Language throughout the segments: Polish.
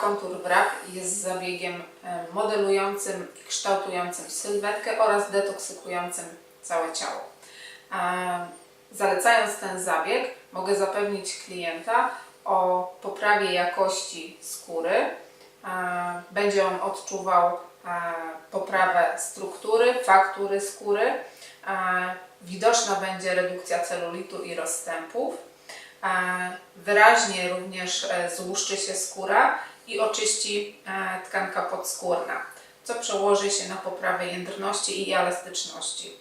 kontur wrap jest zabiegiem e, modelującym i kształtującym sylwetkę oraz detoksykującym całe ciało. E, Zalecając ten zabieg, mogę zapewnić klienta o poprawie jakości skóry. E, Będzie on odczuwał poprawę struktury, faktury skóry. Widoczna będzie redukcja celulitu i rozstępów. Wyraźnie również e, złuszczy się skóra i oczyści e, tkanka podskórna, co przełoży się na poprawę jędrności i elastyczności.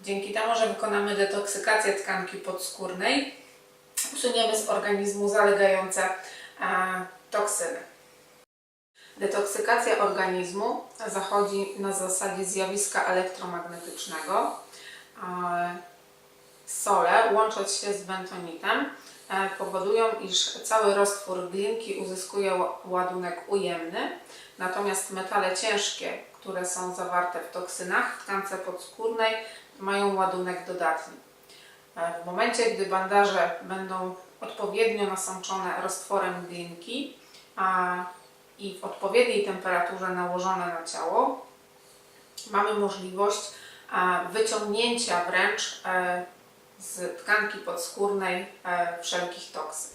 Dzięki temu, że wykonamy detoksykację tkanki podskórnej, usuniemy z organizmu zalegające e, toksyny. Detoksykacja organizmu zachodzi na zasadzie zjawiska elektromagnetycznego. Sole, łącząc się z bentonitem, e, powodują, iż cały roztwór glinki uzyskuje ła- ładunek ujemny, natomiast metale ciężkie, które są zawarte w toksynach w tkance podskórnej, mają ładunek dodatni. E, W momencie, gdy bandaże będą odpowiednio nasączone roztworem glinki i w odpowiedniej temperaturze nałożone na ciało, mamy możliwość wyciągnięcia wręcz e, z tkanki podskórnej e, wszelkich toksyn.